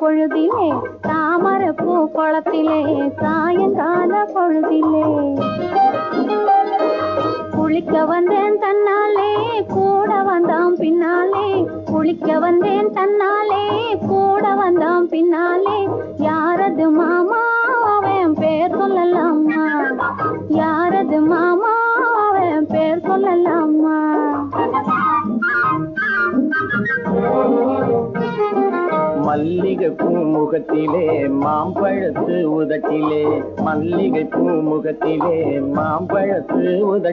பொழுதிலே தாமரை பூ குளத்திலே சாயங்கால பொழுதிலே. குளிக்க வந்தேன் தன்னாலே கூட வந்தான் பின்னாலே. குளிக்க வந்தேன் தன்னாலே கூட வந்தான் பின்னாலே. யாரது மாமா அவன் பேர் சொல்லலாமா? யாரது மாமா அவன் பேர் சொல்லலாமா? மல்லிகை பூமுகத்திலே மாம்பழத்து உதட்டிலே மல்லிகை பூமுகத்திலே மாம்பழத்து உதட்டி